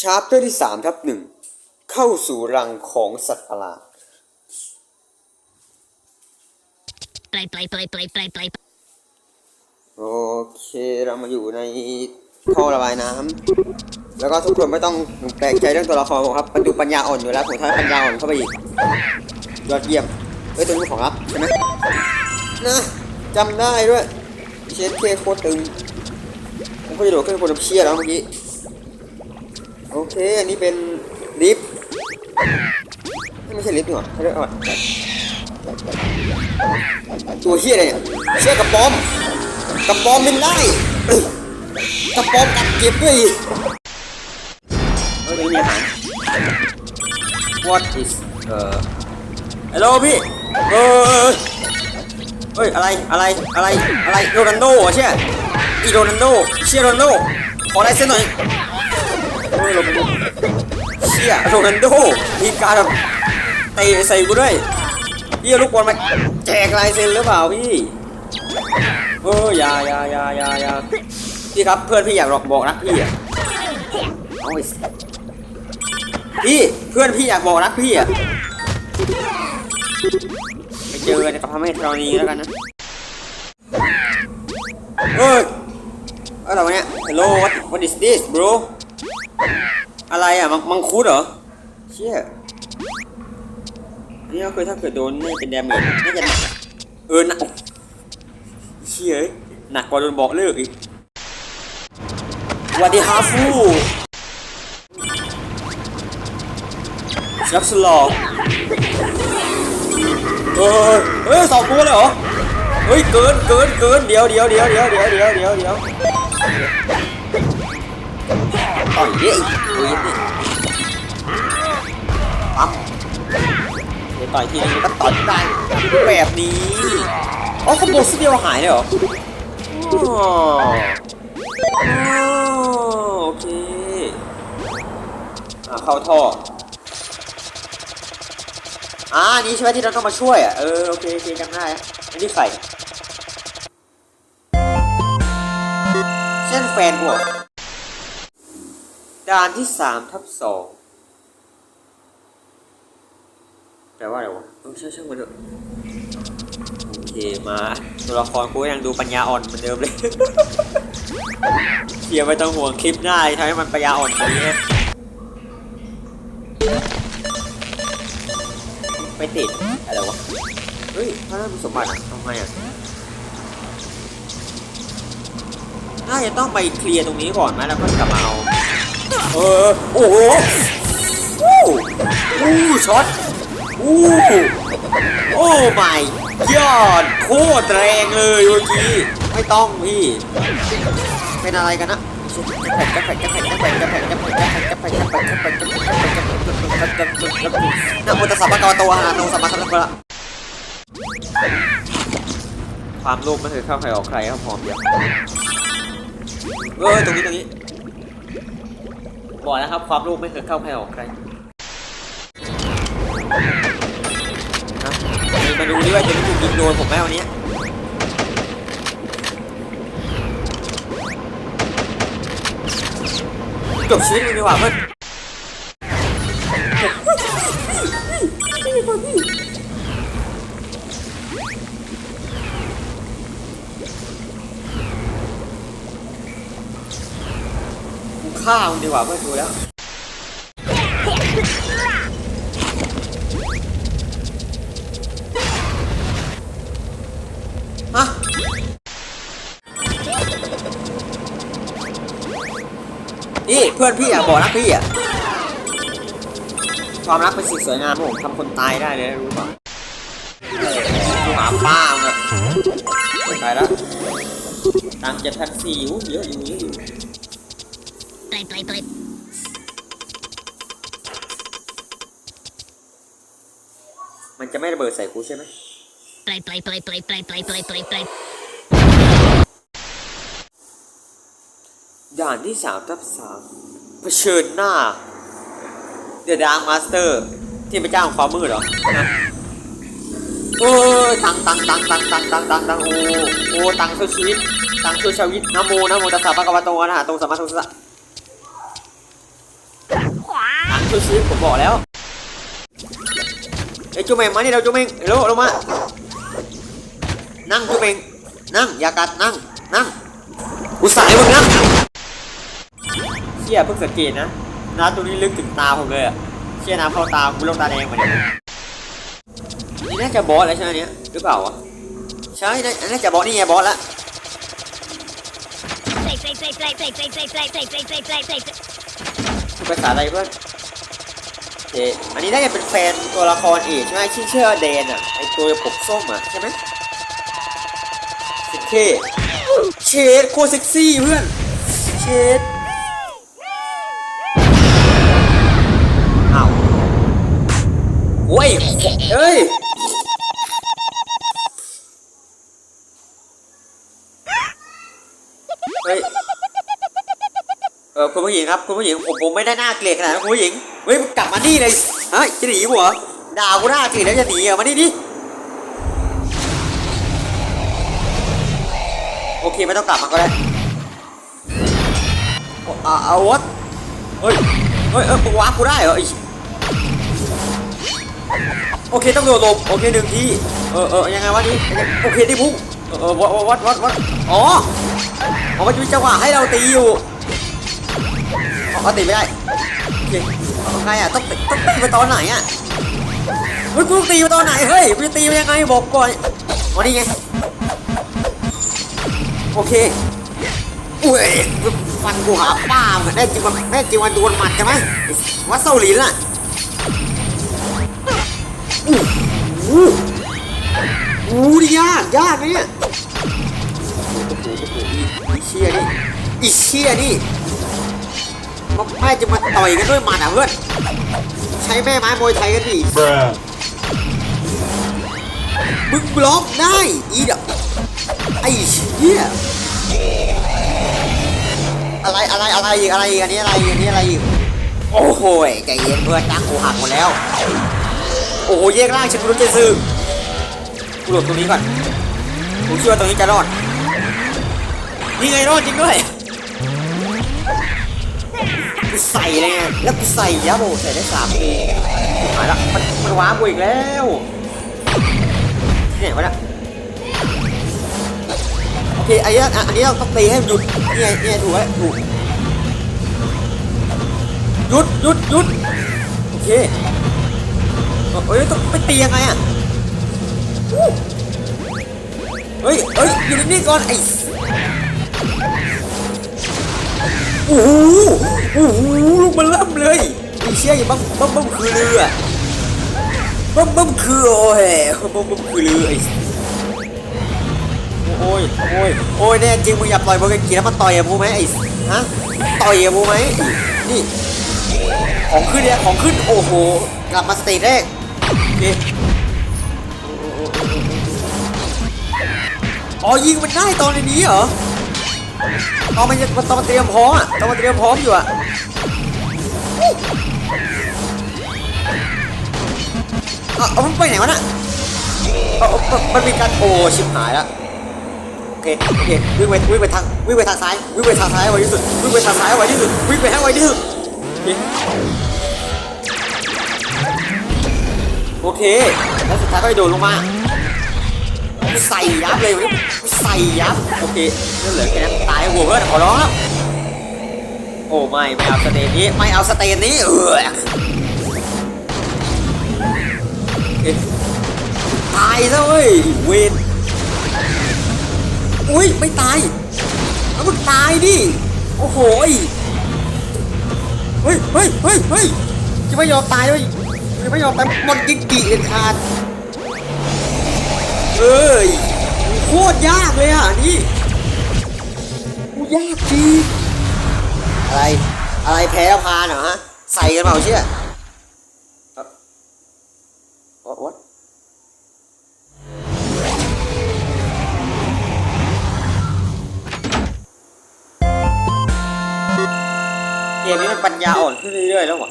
ชาร์ปเตอร์ที่3ทับหนึ่งเข้าสู่รังของสัตว์ประหลาดปลปลปลปลปลปโอเคเรามาอยู่ในท่อระบายน้ำแล้วก็ทุกคนไม่ต้องแปลกใจเรื่องตัวละครครับมันดูปัญญาอ่อนอยู่แล้วผมท้าปัญญาอ่อนเข้าไปอีกยอดเยี่ยมเอ้ยตัวนี้ของรับใช่ไหมนะจำได้ด้วยเชนเคโคตรตึงผมก็จะโดดขึ้นบนเชี่ยแล้วเมื่อกี้ โอเค อันนี้เป็นลิฟต์ไม่ใช่ลิฟต์หรอเเรียกว่าตัวเฮี้ยอะไรเนี่ยเชี่ยกับปอมกับปอมเป็นได้กับปอมกัดเก็บด้วยเออนี่เนี่ย What is เอ่อฮัลโหลพี่เออเฮ้ยอะไรอะไรอะไรอะไรโรนัลโดเชี่ยอีโรนัลโดเชี่ยโรนัลโดขอได้เส้นหน่อย ไลงเชี่ยโรนันโดมีการแบบเตะใส่กูด้วยพี่ลูกบอลมาแจกลายเซ็นหรือเปล่าพี่เออยาอย่าอย่าอย่าอย่าพี่ครับเพื่อนพี่อยากบอกรักพี่อะโอ้ยพี่เพื่อนพี่อยากบอกรักพี่อะไปเจอในกระเพาะแม่ตอนนี้แล้วกันนะเฮ้ยอะไรวะเนี่ยฮัลโห what what is this bro อะไรอะมังมังคุดเหรอ เชี่ยนี่เราเคยถ้าเกิดโดนนี่เป็นแดมเมจน่าจะหนักเออหนักเชี่ยหนักกว่าโดนบอกเลิกอีกวัสดีฮาฟูยับสลอเออเฮ้ยสองตัวเลยเหรอ เฮ้ยเกินเกินเกินเดี๋ยวเดี๋ยวเดี๋ยวเดี๋ยวเดี๋ยวเดี๋ยวเดี๋ยว ต่อยเยอะอีกยมดิปั๊มเดี๋ยวต่อยทีนึงก็ต่อยได้แบบนี้อ๋อคอมโบสเดียวหายเลยเหรอโอเคอ่าเข้าท่ออ่านี้ใช่ไหมที่เราต้องมาช่วยอะเออโอเคโอเคจำได้อันนี้ใส่เส้นแฟนกู ด่านที่สามทับสองแปลว่าอะไรวะต้องเชื่องชื่อมาเถอะโอเคมาตัวละครกูยังดูปัญญาอ่อนเหมือนเดิมเลยเสียไปต้องห่วงคลิปหน้าทำให้มันปัญญาอ่อนไปเนี่ยไปติดอะไรวะเฮ้ยถ้าได้สมบัติทำไมอะน่าจะต้องไปเคลียร์ตรงนี้ก่อนไหมแล้วก็กลับมาเอา เออโอ้โหโอู้อู้ช็อตโอ้โอ้ไม่ยอดโคตรแรงเลยเมื่อกี้ไม่ต้องพี่เป็นอะไรกันนะนะโมตัสสะภะคะวะกตอะระหะโตสัมมาสัมพุทธะความโลภมันคือเข้าใครออกใครครับพร้อมเดียวเออตรงนี้ตรงนี้ บอกแล้วครับ ความรู้ไม่เคยเข้าใครออกใครนะมาดูดิว่าจะม่ถูกยิงโดนผมไหมวันนี้จบชีวิตมึงดีกว่าเพื่อน ฆ่ามึงดีกว่าเพื่อนดูแล้วฮะนี่เพื่อนพี่อะบอกรักพี่อะความรักเป็นสิ่งสวยงามผมทำคนตายได้เลยรู้ป่ะดูหาป้าอะตายแล้วตังเจ็ดพันสี่อู้เยอะอยู่เยอะอยู่ play play play มันจะไม่ระเบิดใส่กูใช่ไหม play play play play play play play play play ด่านที่สามทับสามเผชิญหน้า เดอะดาร์มาสเตอร์ที่เป็นเจ้าของความมืดเหรอนะโอ้ตังตังตังตังตังตังตังตังโอ้โอ้ตังช่วยชีวิตตังช่วยชีวิตนะโมนะโมตัสสะภะคะวะโตอะระหะโตสัมมาสัมพุทธัสสะ ซื้อผมบอกแล้วไอ้จูเมงมานี่เราจูเมงเร็วเรามานั่งจูเมงนั่งอย่ากัดนั่งนั่งอุตส่าห์ไอ้มึงนั่งเชี่ยเพิ่งสังเกตนะน้ำตัวนี้ลึกถึงตาผมเลยอะเชี่ยน้ำเข้าตาคุณลงตาแดงมาเนี่ยนี่น่าจะบอสแล้วใช่ไหมเนี่ยหรือเปล่าวะใช่น่าจะบอสนี่ไงบอสละภาษาอะไรเพื่อน อเคอันนี้น่าจะเป็นแฟนตัวละครเอกใช่ไหมชื่อเชื่อเดนอะไอตัวผมส้มอะใช่ไหมเซ็กเท่เชดโคเซ็กซี่เพื่อนเชดอ้าวโอ้ยเอ้ยเฮ้ยเออคุณผู้หญิงครับคุณผู้หญิงผมผมไม่ได้น่าเกลียดขนาดนั้นคุณผู้หญิง เฮ้ยมึงกลับมานี่เลยฮ้จะหนีกูเหรอด่ากูน่าเกลียดแล้วจะหนีเหรอมานี่ดิโอเคไม่ต้องกลับมาก็ได้เอาเอาเอาวะเฮ้ยเฮ้ยเออมึงวากูได้เหรอโอเคต้องโดนลมโอเคหนึ่งทีเออเออยังไงวะนี่โอเคที่พุ่งเออวัดวัดวัดวัดอ๋ออ๋อมันจะมีจังหวะให้เราตีอยู่เขาตีไม่ได้โอเค เอาไงอะต้องต้องตีไปตอนไหนอะเฮ้ยกูต้องตีไปตอนไหนเฮ้ยกูจะตีไปยังไงบอกก่อนอ๋อนี่ไงโอเคอุ้ยฟันกูหาป้าเหมือนแน่จริงวันแน่จริงวันโดนหมัดใช่ไหมวัดเซาหลินล่ะอู้หูอู้ดิยากยากนะเนี่ยอ้โหโอ้โหอีเชี่ยนี่ อีเชี่ยนี่แม่จะมาต่อยกันด้วยหมัดอะเพื่อน ใช้แม่ไม้มวยไทยกันดิ Bruh. มึงบล็อกได้อีเดอไอ้เหี้ยอะไรอะไรอะไรอีกอะไรอีกอันนี้อะไรอีกอันนี้อะไรอีกโอ้โหยใจเย็นเพื่อนตั้งกูหักหมดแล้ว โอ้โหแยกร่างฉันกูรู้จะซื้อกูหลบตรงนี้ก่อนกูเชื่อว่าตรงนี้จะรอดนี่ไงรอดจริงด้วย กูใส่เลยไงแล้วกูใส่ยาโบใส่ได้สามทีหายละมันมันว้ากูอีกแล้วที่ไหนวะเนี่ยโอเคอันนี้อันนี้เราต้องตีให้มันหยุดนี่ไงนี่ไงถูกไว้ถูกหยุดหยุดหยุดโอเคเอ้ยต้องไปตียังไงอะอู้เฮ้ยเฮ้ยอยู่นิ่งๆก่อนไอ้ โอ้โหโอ้โหลูกมันเริ่มเลยเชี่ยอย่าบั้มบั้มบั้มคือเรือบั้มบั้มคือโอ้ยบั้มบั้มคือเรือไอ้โอ้ยโอ้ยโอ้ยแน่จริงมึงอย่าปล่อยโบกันกีแล้วมาต่อยกับกูไหมไอ้ฮะต่อยกับกูไหมนี่ของขึ้นเนี่ยของขึ้นโอ้โหกลับมาสเตจแรกโอเคอ๋อยิงมันได้ตอนนี้เหรอ ตอนมันยังตอนมันเตรียมพร้อมอะตอนมันเตรียมพร้อมอยู่อะเอาเอามันไปไหนวะน่ะเอาเอาเอามันมีการโอ้ชิบหายแล้วโอเคโอเควิ่งไปวิ่งไปทางวิ่งไปทางซ้ายวิ่งไปทางซ้ายให้ไวที่สุดวิ่งไปทางซ้ายให้ไวที่สุดวิ่งไปให้ไวที่สุดโอเคโอเคแล้วสุดท้ายก็ไปโดดลงมา ใส่ยับเลยใส่ยับโอเคเลือดเหลือแค่นั้นตายหัวเพื่อนขอร้องครับโอ้ไม่ไม่เอาสเตนนี้ไม่เอาสเตนนี้เออโอตายซะเว้ยเวนอุ้ยไม่ตายแล้วมึงตายดิโอ้โหเฮ้ยเฮ้ยเฮ้ยเฮ้ยจะไม่ยอมตายเลยจะไม่ยอมตายหมดกิกกิเด็ดขาด เอ้ยโคตรยากเลยอะนี่กูยากจริงอะไร อะไรแพ้แล้วพานเหรอฮะ ใส่กันเปล่าเชี่ยเอ่อ what what เกมนี้มันปัญญาอ่อนขึ้นเรื่อยๆแล้ววะ